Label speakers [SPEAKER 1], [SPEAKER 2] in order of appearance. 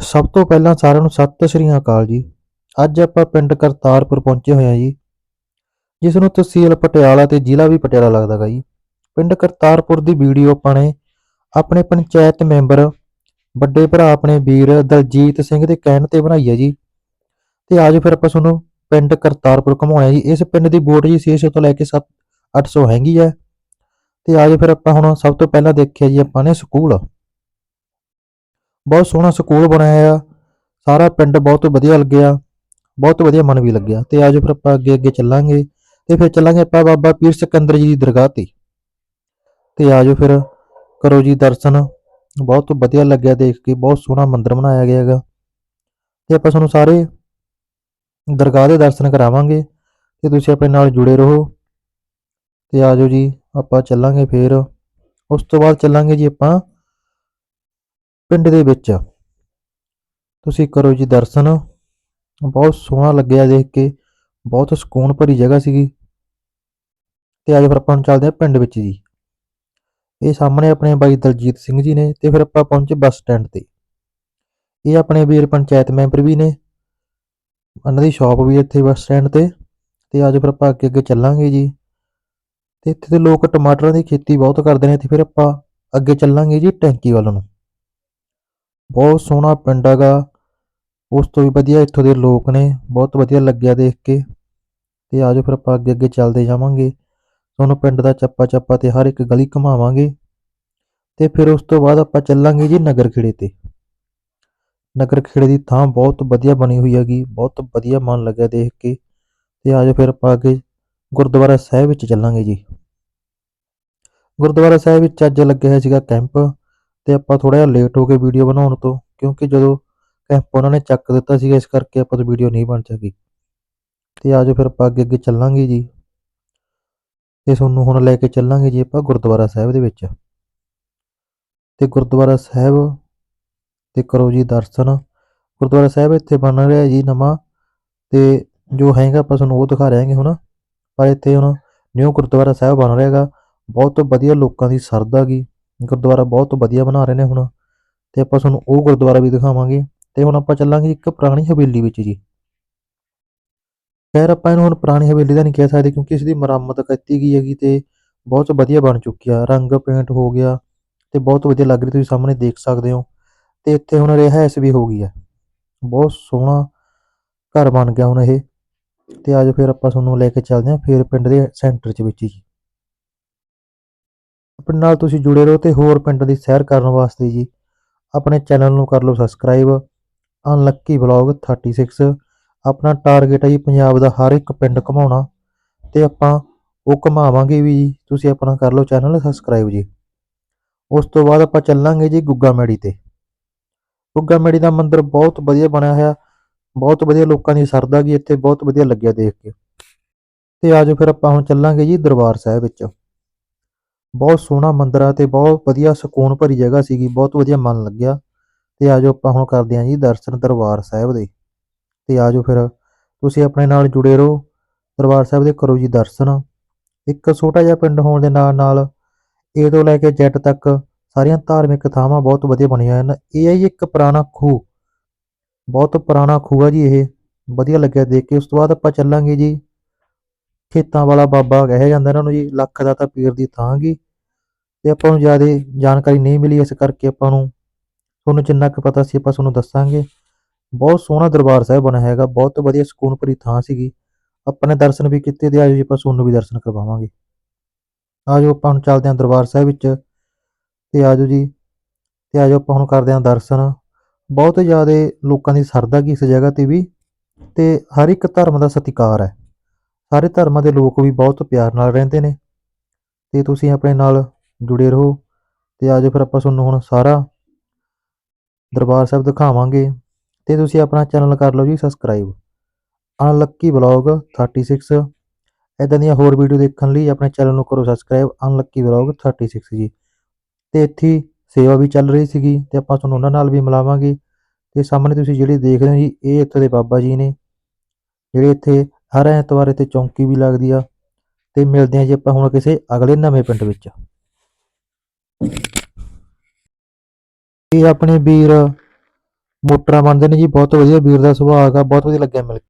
[SPEAKER 1] ਸਭ ਤੋਂ ਪਹਿਲਾਂ ਸਾਰਿਆਂ ਨੂੰ ਸਤਿ ਸ਼੍ਰੀ ਅਕਾਲ ਜੀ। ਅੱਜ ਆਪਾਂ ਪਿੰਡ ਕਰਤਾਰਪੁਰ ਪਹੁੰਚੇ ਹੋਏ ਹਾਂ ਜੀ ਜਿਸ ਨੂੰ ਤਹਿਸੀਲ ਪਟਿਆਲਾ ਤੇ ਜ਼ਿਲ੍ਹਾ ਵੀ ਪਟਿਆਲਾ ਲੱਗਦਾ ਗਾ ਜੀ। ਪਿੰਡ ਕਰਤਾਰਪੁਰ ਦੀ ਵੀਡੀਓ ਆਪਾਂ ਨੇ ਆਪਣੇ ਪੰਚਾਇਤ ਮੈਂਬਰ, ਵੱਡੇ ਭਰਾ ਆਪਣੇ ਵੀਰ ਦਲਜੀਤ ਸਿੰਘ ਦੇ ਕਹਿਣ ਤੇ ਬਣਾਈ ਹੈ ਜੀ। ਤੇ ਅੱਜ ਫਿਰ ਆਪਾਂ ਤੁਹਾਨੂੰ ਪਿੰਡ ਕਰਤਾਰਪੁਰ ਘੁਮਾਉਣਾ ਜੀ। ਇਸ ਪਿੰਡ ਦੀ ਵੋਟ ਜੀ 600 ਤੋਂ ਲੈ ਕੇ 7 800 ਹੈਗੀ ਹੈ। ਤੇ ਅੱਜ ਫਿਰ ਆਪਾਂ ਹੁਣ ਸਭ ਤੋਂ ਪਹਿਲਾਂ ਦੇਖਿਆ ਜੀ ਆਪਾਂ ਨੇ ਸਕੂਲ। ਬਹੁਤ ਸੋਹਣਾ ਸਕੂਲ ਬਣਾਇਆ ਆ। ਸਾਰਾ ਪਿੰਡ ਬਹੁਤ ਵਧੀਆ ਲੱਗਿਆ। ਬਹੁਤ ਵਧੀਆ ਮਨ ਵੀ ਲੱਗਿਆ। ਤੇ ਅੱਜ ਫਿਰ ਆਪਾਂ ਅੱਗੇ ਅੱਗੇ ਚੱਲਾਂਗੇ। ਤੇ ਫਿਰ ਚੱਲਾਂਗੇ ਆਪਾਂ ਬਾਬਾ ਪੀਰ ਸਿਕੰਦਰ ਜੀ ਦੀ ਦਰਗਾਹ ਤੇ। ਤੇ ਆਜੋ ਫਿਰ। ਕਰੋ ਜੀ ਦਰਸ਼ਨ। ਬਹੁਤ ਵਧੀਆ ਲੱਗਿਆ ਦੇਖ ਕੇ। ਬਹੁਤ ਸੋਹਣਾ ਮੰਦਿਰ ਬਣਾਇਆ ਗਿਆ ਹੈਗਾ। ਤੇ ਆਪਾਂ ਤੁਹਾਨੂੰ ਸਾਰੇ ਦਰਗਾਹ ਦੇ ਦਰਸ਼ਨ ਕਰਾਵਾਂਗੇ। ਤੇ ਤੁਸੀਂ ਆਪਣੇ ਨਾਲ ਜੁੜੇ ਰਹੋ। ਤੇ ਆਜੋ ਜੀ। ਆਪਾਂ ਚੱਲਾਂਗੇ ਫਿਰ। ਉਸ ਤੋਂ ਬਾਅਦ ਚੱਲਾਂਗੇ ਜੀ ਆਪਾਂ ਪਿੰਡ ਦੇ ਵਿੱਚ। ਤੁਸੀਂ ਕਰੋ ਜੀ ਦਰਸ਼ਨ। ਬਹੁਤ ਸੋਹਣਾ ਲੱਗਿਆ ਦੇਖ ਕੇ। ਬਹੁਤ ਸਕੂਨ ਭਰੀ ਜਗ੍ਹਾ ਸੀਗੀ। ਤੇ ਅੱਜ ਫਿਰ ਆਪਾਂ ਨੂੰ ਚੱਲਦੇ ਹਾਂ ਪਿੰਡ ਵਿੱਚ ਜੀ। ਇਹ ਸਾਹਮਣੇ ਆਪਣੇ ਬਾਈ ਦਲਜੀਤ ਸਿੰਘ ਜੀ ਨੇ ਤੇ ਫਿਰ ਆਪਾਂ ਪਹੁੰਚੇ ਬੱਸ ਸਟੈਂਡ ਤੇ। ਇਹ ਆਪਣੇ ਵੀਰ ਪੰਚਾਇਤ ਮੈਂਬਰ ਵੀ ਨੇ। ਉਹਨਾਂ ਦੀ ਸ਼ਾਪ ਵੀ ਇੱਥੇ ਬੱਸ ਸਟੈਂਡ ਤੇ। ਤੇ ਅੱਜ ਫਿਰ ਆਪਾਂ ਅੱਗੇ ਅੱਗੇ ਚੱਲਾਂਗੇ ਜੀ। ਤੇ ਇੱਥੇ ਦੇ ਲੋਕ ਟਮਾਟਰਾਂ ਦੀ ਖੇਤੀ ਬਹੁਤ ਕਰਦੇ ਨੇ ਤੇ ਫਿਰ ਆਪਾਂ ਅੱਗੇ ਚੱਲਾਂਗੇ ਜੀ ਟੈਂਕੀ ਵੱਲ ਨੂੰ। ਬਹੁਤ ਸੋਹਣਾ ਪਿੰਡ ਹੈਗਾ। ਉਸ ਤੋਂ ਵੀ ਵਧੀਆ ਇੱਥੋਂ ਦੇ ਲੋਕ ਨੇ। ਬਹੁਤ ਵਧੀਆ ਲੱਗਿਆ ਦੇਖ ਕੇ। ਤੇ ਆਜੋ ਫਿਰ ਆਪਾਂ ਅੱਗੇ ਅੱਗੇ ਚੱਲਦੇ ਜਾਵਾਂਗੇ। ਤੁਹਾਨੂੰ ਪਿੰਡ ਦਾ ਚੱਪਾ ਚੱਪਾ ਤੇ ਹਰ ਇੱਕ ਗਲੀ ਘੁਮਾਵਾਂਗੇ। ਤੇ ਫਿਰ ਉਸ ਤੋਂ ਬਾਅਦ ਆਪਾਂ ਚੱਲਾਂਗੇ ਜੀ ਨਗਰ ਖੇੜੇ ਤੇ। ਨਗਰ ਖੇੜੇ ਦੀ ਥਾਂ ਬਹੁਤ ਵਧੀਆ ਬਣੀ ਹੋਈ ਹੈਗੀ। ਬਹੁਤ ਵਧੀਆ ਮਨ ਲੱਗਿਆ ਦੇਖ ਕੇ। ਤੇ ਆਜੋ ਫਿਰ ਆਪਾਂ ਅੱਗੇ ਗੁਰਦੁਆਰਾ ਸਾਹਿਬ ਵਿੱਚ ਚੱਲਾਂਗੇ ਜੀ। ਗੁਰਦੁਆਰਾ ਸਾਹਿਬ ਵਿੱਚ ਅੱਜ ਲੱਗਿਆ ਹੋਇਆ ਸੀਗਾ ਕੈਂਪ। ਤੇ ਆਪਾਂ ਥੋੜਾ ਜਿਹਾ ਲੇਟ ਹੋ ਗਏ ਵੀਡੀਓ ਬਣਾਉਣ ਤੋਂ, ਕਿਉਂਕਿ ਜਦੋਂ ਕੈਂਪ ਉਹਨਾਂ ਨੇ ਚੱਕ ਦਿੱਤਾ ਸੀਗਾ, ਇਸ ਕਰਕੇ ਆਪਾਂ ਤੋਂ ਵੀਡੀਓ ਨਹੀਂ ਬਣ ਸਕੀ। ਤੇ ਆਜੋ ਫਿਰ ਆਪਾਂ ਅੱਗੇ ਅੱਗੇ ਚੱਲਾਂਗੇ ਜੀ। ਤੇ ਤੁਹਾਨੂੰ ਹੁਣ ਲੈ ਕੇ ਚੱਲਾਂਗੇ ਜੀ ਆਪਾਂ ਗੁਰਦੁਆਰਾ ਸਾਹਿਬ ਦੇ ਵਿੱਚ। ਤੇ ਗੁਰਦੁਆਰਾ ਸਾਹਿਬ ਤੇ ਕਰੋ ਜੀ ਦਰਸ਼ਨ। ਗੁਰਦੁਆਰਾ ਸਾਹਿਬ ਇੱਥੇ ਬਣ ਰਿਹਾ ਜੀ ਨਵਾਂ, ਤੇ ਜੋ ਹੈਗਾ ਆਪਾਂ ਤੁਹਾਨੂੰ ਉਹ ਦਿਖਾ ਰਹੇਗੇ ਹੁਣ। ਪਰ ਇੱਥੇ ਹੁਣ ਨਿਊ ਗੁਰਦੁਆਰਾ ਸਾਹਿਬ ਬਣ ਰਿਹਾ ਹੈਗਾ। ਬਹੁਤ ਵਧੀਆ ਲੋਕਾਂ ਦੀ ਸਰਦਾ ਗਈ ਗੁਰਦੁਆਰਾ ਬਹੁਤ ਵਧੀਆ ਬਣਾ ਰਹੇ ਨੇ ਹੁਣ। ਤੇ ਆਪਾਂ ਤੁਹਾਨੂੰ ਉਹ ਗੁਰਦੁਆਰਾ ਵੀ ਦਿਖਾਵਾਂਗੇ। ਤੇ ਹੁਣ ਆਪਾਂ ਚੱਲਾਂਗੇ ਇੱਕ ਪੁਰਾਣੀ ਹਵੇਲੀ ਵਿੱਚ ਜੀ। ਖੈਰ, ਆਪਾਂ ਇਹਨੂੰ ਹੁਣ ਪੁਰਾਣੀ ਹਵੇਲੀ ਦਾ ਨਹੀਂ ਕਹਿ ਸਕਦੇ ਕਿਉਂਕਿ ਇਸ ਦੀ ਮੁਰੰਮਤ ਕੀਤੀ ਗਈ ਹੈਗੀ ਤੇ ਬਹੁਤ ਵਧੀਆ ਬਣ ਚੁੱਕੀ ਆ। ਰੰਗ ਪੇਂਟ ਹੋ ਗਿਆ ਤੇ ਬਹੁਤ ਵਧੀਆ ਲੱਗ ਰਹੀ ਤੁਸੀਂ ਸਾਹਮਣੇ ਦੇਖ ਸਕਦੇ ਹੋ। ਤੇ ਇੱਥੇ ਹੁਣ ਰਿਹਾਇਸ਼ ਵੀ ਹੋ ਗਈ ਹੈ ਬਹੁਤ ਸੋਹਣਾ ਘਰ ਬਣ ਗਿਆ ਹੁਣ ਇਹ। ਤੇ ਅੱਜ ਫਿਰ ਆਪਾਂ ਤੁਹਾਨੂੰ ਲੈ ਕੇ ਚੱਲਦੇ ਹਾਂ, ਫਿਰ ਪਿੰਡ ਦੇ ਸੈਂਟਰ 'ਚ ਵਿੱਚ ਜੀ। ਆਪਣੇ ਨਾਲ ਤੁਸੀਂ ਜੁੜੇ ਰਹੋ ਤੇ ਹੋਰ ਪਿੰਡ ਦੀ ਸੈਰ ਕਰਨ ਵਾਸਤੇ ਜੀ। ਆਪਣੇ ਚੈਨਲ ਨੂੰ ਕਰ ਲਓ ਸਬਸਕ੍ਰਾਈਬ ਅਨਲੱਕੀ ਵਲੌਗ 36 ਆਪਣਾ ਟਾਰਗੇਟ ਹੈ ਜੀ ਪੰਜਾਬ ਦਾ ਹਰ ਇੱਕ ਪਿੰਡ ਘਮਾਉਣਾ। ਤੇ ਆਪਾਂ ਉਹ ਘਮਾਵਾਂਗੇ ਵੀ ਜੀ। ਤੁਸੀਂ ਆਪਣਾ ਕਰ ਲਓ ਚੈਨਲ ਸਬਸਕ੍ਰਾਈਬ ਜੀ। ਉਸ ਤੋਂ ਬਾਅਦ ਆਪਾਂ ਚੱਲਾਂਗੇ ਜੀ ਗੁੱਗਾ ਮੈੜੀ ਤੇ। ਗੁੱਗਾ ਮੈੜੀ ਦਾ ਮੰਦਿਰ ਬਹੁਤ ਵਧੀਆ ਬਣਿਆ ਹੋਇਆ। ਬਹੁਤ ਵਧੀਆ ਲੋਕਾਂ ਦੀ ਸਰਦਾ ਗੀ ਇੱਥੇ। ਬਹੁਤ ਵਧੀਆ ਲੱਗਿਆ ਦੇਖ ਕੇ। ਤੇ ਆਜੋ ਫਿਰ ਆਪਾਂ ਹੁਣ ਚੱਲਾਂਗੇ ਜੀ ਦਰਬਾਰ ਸਾਹਿਬ ਵਿੱਚ। ਬਹੁਤ ਸੋਹਣਾ ਮੰਦਿਰ ਆ ਤੇ ਬਹੁਤ ਵਧੀਆ ਸਕੂਨ ਭਰੀ ਜਗ੍ਹਾ ਸੀਗੀ, ਬਹੁਤ ਵਧੀਆ ਮਨ ਲੱਗਿਆ। ਤੇ ਆਜੋ ਆਪਾਂ ਹੁਣ ਕਰਦੇ ਹਾਂ ਜੀ ਦਰਸ਼ਨ ਦਰਬਾਰ ਸਾਹਿਬ ਦੇ। ਤੇ ਆਜੋ ਫਿਰ, ਤੁਸੀਂ ਆਪਣੇ ਨਾਲ ਜੁੜੇ ਰਹੋ, ਦਰਬਾਰ ਸਾਹਿਬ ਦੇ ਕਰੋ ਜੀ ਦਰਸ਼ਨ। ਇੱਕ ਛੋਟਾ ਜਿਹਾ ਪਿੰਡ ਹੋਣ ਦੇ ਨਾਲ ਨਾਲ ਏ ਤੋਂ ਲੈ ਕੇ ਜੈਟ ਤੱਕ ਸਾਰੀਆਂ ਧਾਰਮਿਕ ਥਾਵਾਂ ਬਹੁਤ ਵਧੀਆ ਬਣੀਆਂ ਹਨ। ਇਹ ਹੈ ਜੀ ਇੱਕ ਪੁਰਾਣਾ ਖੂਹ। ਬਹੁਤ ਪੁਰਾਣਾ ਖੂਹ ਆ ਜੀ ਇਹ। ਵਧੀਆ ਲੱਗਿਆ ਦੇਖ ਕੇ। ਉਸ ਤੋਂ ਬਾਅਦ ਆਪਾਂ ਚੱਲਾਂਗੇ ਜੀ ਖੇਤਾਂ ਵਾਲਾ ਬਾਬਾ ਕਿਹਾ ਜਾਂਦਾ ਇਹਨਾਂ ਨੂੰ ਜੀ, ਲੱਖ ਦਾ ਤਾਂ ਪੀਰ ਦੀ ਥਾਂ ਗੀ। ਤੇ ਆਪਾਂ ਨੂੰ ਜ਼ਿਆਦਾ ਜਾਣਕਾਰੀ ਨਹੀਂ ਮਿਲੀ, ਇਸ ਕਰਕੇ ਆਪਾਂ ਨੂੰ ਤੁਹਾਨੂੰ ਜਿੰਨਾ ਕੁ ਪਤਾ ਸੀ ਆਪਾਂ ਤੁਹਾਨੂੰ ਦੱਸਾਂਗੇ। ਬਹੁਤ ਸੋਹਣਾ ਦਰਬਾਰ ਸਾਹਿਬ ਬਣਿਆ ਹੈਗਾ, ਬਹੁਤ ਵਧੀਆ ਸਕੂਨ ਭਰੀ ਥਾਂ ਸੀਗੀ। ਆਪਾਂ ਨੇ ਦਰਸ਼ਨ ਵੀ ਕੀਤੇ ਤੇ ਆਜੋ ਜੀ ਆਪਾਂ ਤੁਹਾਨੂੰ ਵੀ ਦਰਸ਼ਨ ਕਰਵਾਵਾਂਗੇ। ਆਜੋ ਆਪਾਂ ਹੁਣ ਚੱਲਦੇ ਹਾਂ ਦਰਬਾਰ ਸਾਹਿਬ ਵਿੱਚ ਤੇ ਆਜੋ ਜੀ, ਤੇ ਆਜੋ ਆਪਾਂ ਹੁਣ ਕਰਦੇ ਹਾਂ ਦਰਸ਼ਨ। ਬਹੁਤ ਜ਼ਿਆਦਾ ਲੋਕਾਂ ਦੀ ਸਰਦਾ ਗੀ ਇਸ ਜਗ੍ਹਾ ਤੇ ਵੀ ਤੇ ਹਰ ਇੱਕ ਧਰਮ ਦਾ ਸਤਿਕਾਰ ਹੈ। ਸਾਰੇ ਧਰਮਾਂ ਦੇ ਲੋਕ ਵੀ ਬਹੁਤ ਪਿਆਰ ਨਾਲ ਰਹਿੰਦੇ ਨੇ। ਤੇ ਤੁਸੀਂ ਆਪਣੇ ਨਾਲ ਜੁੜੇ ਰਹੋ ਤੇ ਆਜੋ ਫਿਰ ਆਪਾਂ ਤੁਹਾਨੂੰ ਹੁਣ ਸਾਰਾ ਦਰਬਾਰ ਸਾਹਿਬ ਦਿਖਾਵਾਂਗੇ। ਤੇ ਤੁਸੀਂ ਆਪਣਾ ਚੈਨਲ ਕਰ ਲਓ ਜੀ ਸਬਸਕ੍ਰਾਈਬ ਅਨਲੱਕੀ ਵਲੌਗ 36 ਇਦਾਂ ਦੀਆਂ ਹੋਰ ਵੀਡੀਓ ਦੇਖਣ ਲਈ ਆਪਣੇ ਚੈਨਲ ਨੂੰ ਕਰੋ ਸਬਸਕ੍ਰਾਈਬ ਅਨਲੱਕੀ ਵਲੌਗ 36 ਜੀ। ਤੇ ਇੱਥੇ ਸੇਵਾ ਵੀ ਚੱਲ ਰਹੀ ਸੀਗੀ ਤੇ ਆਪਾਂ ਤੁਹਾਨੂੰ ਉਹਨਾਂ ਨਾਲ ਵੀ ਮਿਲਾਵਾਂਗੇ। ਤੇ ਸਾਹਮਣੇ ਤੁਸੀਂ ਜਿਹੜੇ ਦੇਖ ਰਹੇ ਹੋ ਜੀ, ਇਹ ਇੱਥੇ ਦੇ ਬਾਬਾ ਜੀ ਨੇ। ਜਿਹੜੇ ਇੱਥੇ ਹਰ ਐਤਵਾਰ ਇੱਥੇ ਚੌਂਕੀ ਵੀ ਲੱਗਦੀ ਆ ਤੇ ਮਿਲਦੇ ਹਾਂ ਜੀ ਆਪਾਂ ਹੁਣ ਕਿਸੇ ਅਗਲੇ ਨਵੇਂ ਪਿੰਡ ਵਿੱਚ। ਇਹ ਆਪਣੇ ਵੀਰ ਮੋਟਰਾਂ ਬਣਦੇ ਨੇ ਜੀ, ਬਹੁਤ ਵਧੀਆ ਵੀਰ ਦਾ ਸੁਭਾਅ ਹੈਗਾ, ਬਹੁਤ ਵਧੀਆ ਲੱਗਿਆ ਮਿਲ ਕੇ।